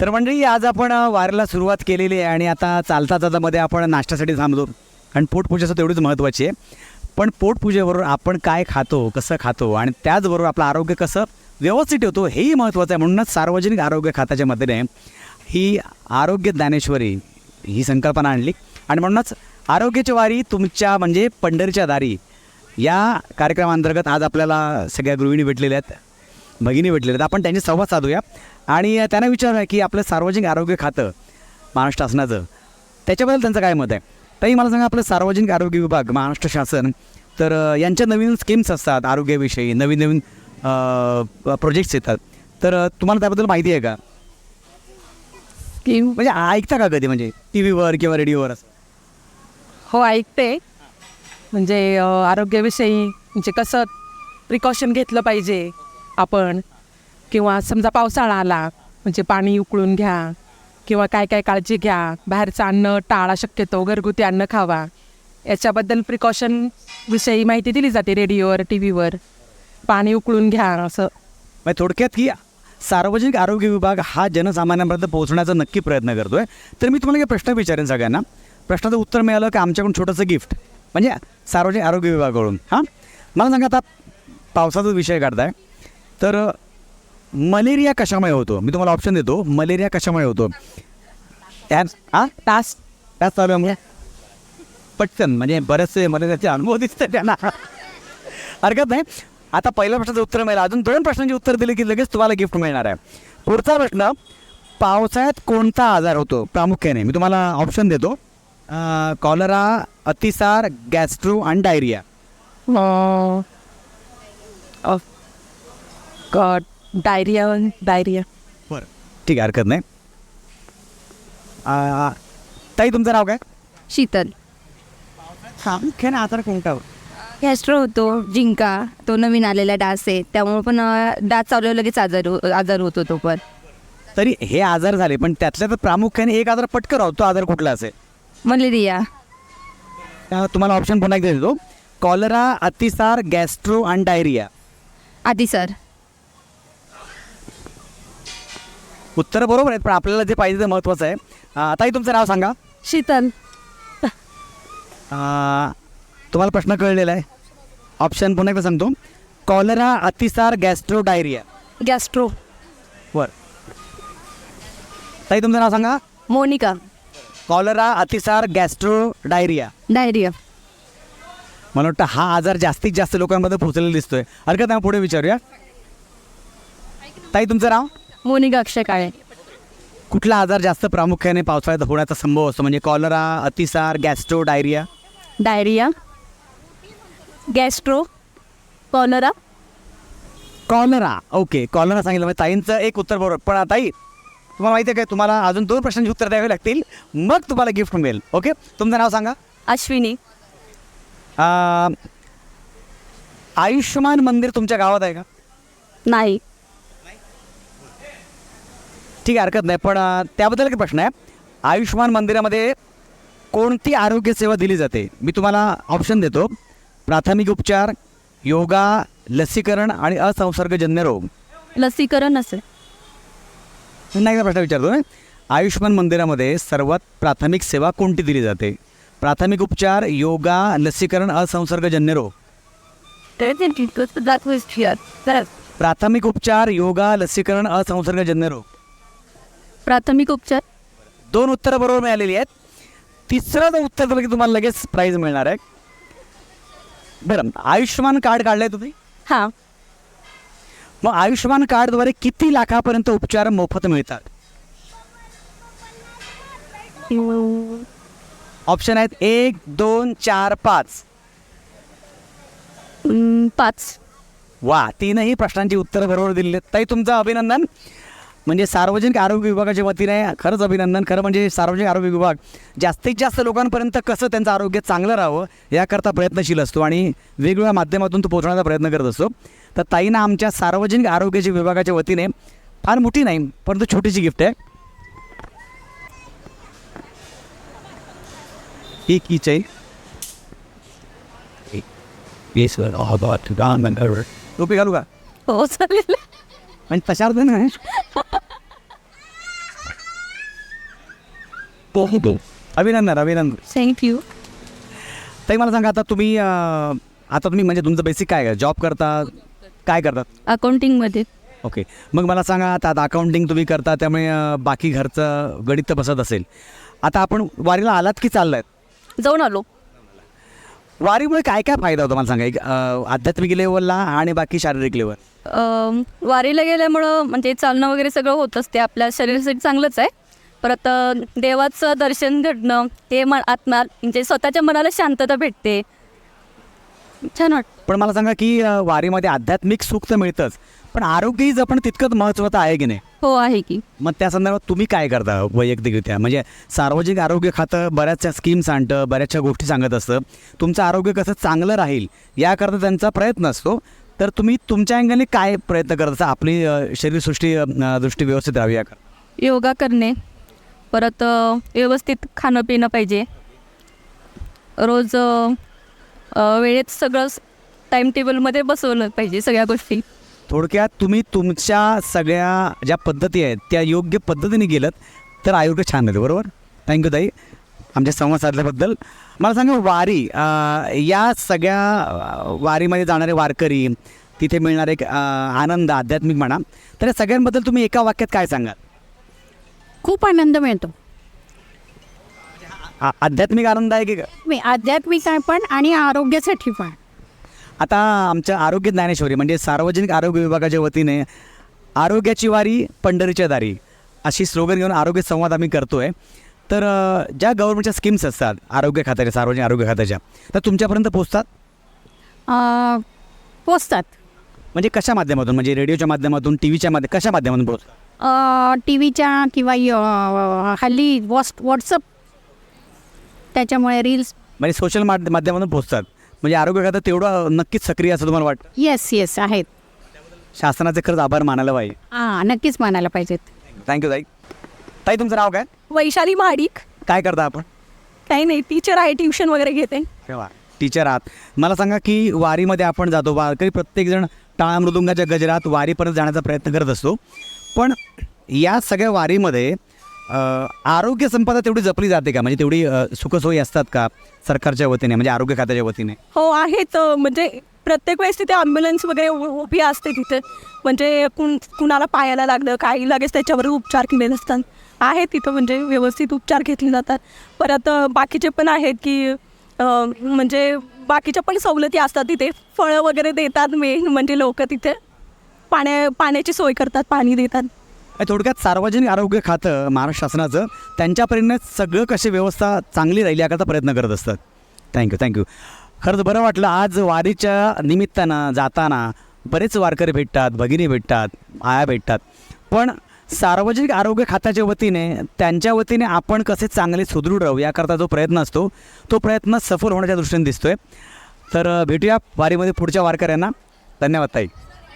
तर मंडळी आज आपण वारला सुरुवात केलेली आहे आणि आता चालता चालता मध्ये आपण नाश्त्यासाठी थांबलो. कारण पोटपूजेचं तेवढीच महत्त्वाची आहे. पण पोटपूजेबरोबर आपण काय खातो कसं खातो आणि त्याचबरोबर आपलं आरोग्य कसं व्यवस्थित ठेवतो हेही महत्त्वाचं आहे. म्हणूनच सार्वजनिक आरोग्य खात्याच्या मदतीने ही आरोग्य ज्ञानेश्वरी ही संकल्पना आणली. आणि म्हणूनच आरोग्याची वारी तुमच्या म्हणजे पंढरीच्या दारी या कार्यक्रमांतर्गत आज आपल्याला सगळ्या गृहिणी भेटलेल्या आहेत. भगिनी भेटलेल्या आहेत. आपण त्यांची संवाद साधूया. आणि त्यांना विचारूया की आपलं सार्वजनिक आरोग्य खातं महाराष्ट्र शासनाचं त्याच्याबद्दल त्यांचं काय मत आहे? ताई मला सांगा आपलं सार्वजनिक आरोग्य विभाग महाराष्ट्र शासन तर यांच्या नवीन स्कीम्स असतात आरोग्याविषयी नवीन नवीन प्रोजेक्ट्स येतात. तर तुम्हाला त्याबद्दल माहिती आहे का? की म्हणजे ऐकता का कधी? म्हणजे टी व्हीवर किंवा रेडिओवर असं? हो ऐकते. म्हणजे आरोग्याविषयी म्हणजे कसं प्रिकॉशन घेतलं पाहिजे? आपण किंवा समजा पावसाळा आला म्हणजे पाणी उकळून घ्या किंवा काय काय काळजी घ्या बाहेरचं अन्न टाळा शक्यतो घरगुती अन्न खावा. याच्याबद्दल प्रिकॉशन विषयी माहिती दिली जाते रेडिओवर टी व्हीवर पाणी उकळून घ्या असं. म्हणजे थोडक्यात की सार्वजनिक आरोग्य विभाग हा जनसामान्यांपर्यंत पोहोचण्याचा नक्की प्रयत्न करतो आहे तर मी तुम्हाला एक प्रश्न विचारेन सगळ्यांना. प्रश्नाचं उत्तर मिळालं की? आमच्याकडून छोटंसं गिफ्ट म्हणजे सार्वजनिक आरोग्य विभागाकडून. हां? मला सांगा आता पावसाचा विषय काढताय. तर मलेरिया कशामुळे होतो? मी तुम्हाला ऑप्शन देतो. मलेरिया कशामुळे होतो? हां तास त्याच चालू आहे पटकन म्हणजे बरेचसे मलेरियाचे अनुभव दिसते त्यांना. हरकत नाही. आता पहिल्या प्रश्नाचं उत्तर मिळालं. अजून दोन प्रश्नांची उत्तर दिली की लगेच तुम्हाला गिफ्ट मिळणार आहे. पुढचा प्रश्न पावसाळ्यात कोणता आजार होतो? प्रामुख्याने. मी तुम्हाला ऑप्शन देतो. कॉलरा अतिसार गॅस्ट्रो आणि डायरिया. Diarrhoea diarrhoea. बरं. ठीक आहे हरकत नाही. ताई तुमचं नाव काय? शीतल. प्रामुख्याने आजार कोणता गॅस्ट्रो होतो जिंका तो नवीन आलेला डास आहे. त्यामुळे पण अं, डास चालवलं लगेच आजार हो- आजार होतो तो पण. तरी हे आजार झाले पण त्यातल्या तर प्रामुख्याने एक आजार पटकन राहतो तो आजार कुठला असेल? मलेरिया. त्या तुम्हाला ऑप्शन पुन्हा एकदा देतो. कॉलरा अतिसार गॅस्ट्रो आणि डायरिया. आधी सर उत्तर बरोबर आहेत पण आपल्याला जे पाहिजे ते महत्त्वाचं आहे. अं, आताही तुमचं नाव सांगा. शीतल. अं, तुम्हाला प्रश्न कळलेला आहे. ऑप्शन पुन्हा एकदा सांगतो. कॉलरा अतिसार गॅस्ट्रो डायरिया गॅस्ट्रो वर. ताई तुमचं नाव सांगा. मोनिका. कॉलरा अतिसार गॅस्ट्रो डायरिया डायरिया मला वाटतं हा आजार जास्तीत जास्त लोकांमध्ये पोहोचलेला दिसतोय. हरकत नाही पुढे विचारूया. ताई तुमचं नाव? मोनिका अक्षय काळे. कुठला आजार जास्त प्रामुख्याने पावसाळ्यात होण्याचा संभव असतो? म्हणजे कॉलरा अतिसार gastro diarrhoea? Diarrhoea gastro cholera. Cholera okay. Cholera सांगितलं. म्हणजे ताईंचं एक उत्तर बरोबर. पण ताई तुम्हाला माहिती आहे काय तुम्हाला अजून दोन प्रश्नांची उत्तर द्यावी लागतील. मग तुम्हाला गिफ्ट मिळेल. ओके? तुमचं नाव सांगा. अश्विनी. आयुष्यमान मंदिर तुमच्या गावात आहे का? नाही. ठीक आहे हरकत नाही पण त्याबद्दल एक प्रश्न आहे. आयुष्यमान मंदिरामध्ये कोणती आरोग्य सेवा दिली जाते? मी तुम्हाला ऑप्शन देतो. प्राथमिक उपचार योगा लसीकरण आणि असंसर्गजन्य रोग. लसीकरण असेल. पुन्हा एकदा प्रश्न विचारतो मी. आयुष्यमान मंदिरामध्ये सर्वात प्राथमिक सेवा कोणती दिली जाते? प्राथमिक उपचार योगा लसीकरण असंसर्गजन्य रोग. प्राथमिक उपचार योगा लसीकरण असंसर्गजन्य रोग. प्राथमिक उपचार? दोन उत्तरं बरोबर मिळालेली आहेत. तिसरं जर उत्तर दिलं की तुम्हाला लगेच प्राईज मिळणार आहे. बरं आयुष्यमान कार्ड काढलंय तुम्ही? हां. मग आयुष्यमान कार्डद्वारे किती लाखापर्यंत उपचार मोफत मिळतात? ऑप्शन आहेत एक दोन चार पाच. पाच. वा तीनही प्रश्नांची उत्तरं बरोबर आहेत. ताई तुमचं अभिनंदन. म्हणजे सार्वजनिक आरोग्य विभागाच्या वतीने खरंच अभिनंदन. खरं म्हणजे सार्वजनिक आरोग्य विभाग जास्तीत जास्त लोकांपर्यंत कसं त्यांचं आरोग्य चांगलं राहावं याकरता प्रयत्नशील असतो आणि वेगवेगळ्या माध्यमातून तो पोहोचण्याचा प्रयत्न करत असतो. तर ताईंना आमच्या सार्वजनिक आरोग्याच्या विभागाच्या वतीने फार मोठी नाही परंतु छोटीशी गिफ्ट आहे. ही की चैन टोपी घालू का? हो चालेल. म्हणजे तशावर नाही अभिनंदन अभिनंदन. थँक्यू ताई मला सांगा आता तुम्ही अं, आता तुम्ही म्हणजे तुमचं बेसिक काय जॉब करता काय करतात अकाउंटिंगमध्ये ओके मग मला सांगा आता आता अकाउंटिंग तुम्ही करता त्यामुळे अं, बाकी घरचं गणित तर बसत असेल. आता आपण वारीला आलात की चाललायत जाऊन आलो. वारीमुळे काय काय फायदा होतो मला सांगा? एक अं, आध्यात्मिक लेवलला आणि बाकी शारीरिक लेवल अम, वारीला गेल्यामुळं म्हणजे चालणं वगैरे सगळं होतंच ते आपल्या शरीरासाठी चांगलंच आहे. परत देवाचं दर्शन घडणं हे मन आत्मा म्हणजे स्वतःच्या मनाला शांतता भेटते. छान वाटतं. पण मला सांगा की अं, वारीमध्ये आध्यात्मिक सुख तर मिळतंच पण आरोग्यही जपणं तितकंच महत्त्वाचं आहे की नाही? हो आहे की. मग त्या संदर्भात तुम्ही काय करता वैयक्तिकरित्या? म्हणजे सार्वजनिक आरोग्य खातं बऱ्याचशा स्कीम्स आणतं बऱ्याचशा गोष्टी सांगत असतं. तुमचं आरोग्य कसं चांगलं राहील याकरता त्यांचा प्रयत्न असतो. तर तुम्ही तुमच्या अँगलने काय प्रयत्न करत असता आपली अ, शरीरसृष्टी अ, दृष्टी व्यवस्थित राहावी याकरता. योगा करणे. परत व्यवस्थित खाणं पिणं पाहिजे. रोज वेळेत सगळं टाईम टेबलमध्ये बसवलं पाहिजे सगळ्या गोष्टी. थोडक्यात तुम्ही तुमच्या सगळ्या ज्या पद्धती आहेत त्या योग्य पद्धतीने गेलं तर आयुर्ग छान राहते बरोबर? थँक्यू ताई. आमच्या संवाद साधल्याबद्दल. मला सांगा वारी या सगळ्या वारीमध्ये जाणारे वारकरी तिथे मिळणारे एक, आनंद आध्यात्मिक म्हणा तर या सगळ्यांबद्दल तुम्ही एका वाक्यात काय सांगाल? खूप आनंद मिळतो. आ- आध्यात्मिक आनंद आहे की का? मी आध्यात्मिक आहे पण आणि आरोग्यासाठी पण. आता आमच्या आरोग्य ज्ञानेश्वरी म्हणजे सार्वजनिक आरोग्य विभागाच्या वतीने आरोग्याची वारी पंढरीच्या दारी अशी स्लोगन घेऊन आरोग्य संवाद आम्ही करतो आहे तर अ, ज्या गव्हर्नमेंटच्या स्कीम्स असतात आरोग्य खात्याच्या सार्वजनिक आरोग्य खात्याच्या तर तुमच्यापर्यंत पोचतात अं, पोचतात म्हणजे कशा माध्यमातून? म्हणजे रेडिओच्या माध्यमातून टी व्हीच्या माध्यम कशा माध्यमातून पोचतात टी व्हीच्या किंवा हल्ली वॉट्स व्हॉट्सअप. त्याच्यामुळे रील्स. म्हणजे सोशल माध्य माध्यमातून पोचतात म्हणजे आरोग्य खातं तेवढं नक्कीच सक्रिय असं तुम्हाला वाटतं? येस येस आहेत. शासनाचे खरंच आभार मानायला पाहिजे. हां नक्कीच मानायला पाहिजेत. थँक्यू ताई. ताई तुमचं नाव काय? वैशाली महाडिक काय करता आपण? काही नाही टीचर आहे ट्युशन वगैरे घेते. टीचर आहात. मला सांगा की वारीमध्ये आपण जातो वारकरी प्रत्येकजण टाळा मृदुंगाच्या गजरात वारीपर्यंत जाण्याचा प्रयत्न करत असतो. पण या सगळ्या वारीमध्ये आरोग्य संपदा तेवढी जपली जाते का? म्हणजे तेवढी सुखसोयी असतात का? सरकारच्या वतीने म्हणजे आरोग्य खात्याच्या वतीने? हो आहेत म्हणजे प्रत्येक वेळेस तिथे ॲम्ब्युलन्स वगैरे उ- उभी असते तिथे. म्हणजे कुण कुणाला पायाला लागलं काही लगेच त्याच्यावर उपचार केले असतात. आहे तिथं म्हणजे व्यवस्थित उपचार घेतले जातात. परत बाकीचे पण आहेत की म्हणजे बाकीच्या पण सवलती असतात तिथे. फळं वगैरे देतात मेन म्हणजे लोक तिथे. पाण्या पाण्याची सोय करतात पाणी देतात. थोडक्यात सार्वजनिक आरोग्य खातं महाराष्ट्र शासनाचं त्यांच्यापर्यंत सगळं कशी व्यवस्था चांगली राहील याकरता प्रयत्न करत असतात. थँक्यू थँक्यू खरंच बरं वाटलं आज वारीच्या निमित्तानं जाताना बरेच वारकरी भेटतात भगिनी भेटतात आया भेटतात. पण सार्वजनिक आरोग्य खात्याच्या वतीने त्यांच्या वतीने आपण कसे चांगले सुदृढ राहू याकरता जो प्रयत्न असतो तो प्रयत्न सफल होण्याच्या दृष्टीने दिसतोय. तर भेटूया वारीमध्ये पुढच्या वारकऱ्यांना. धन्यवाद ताई.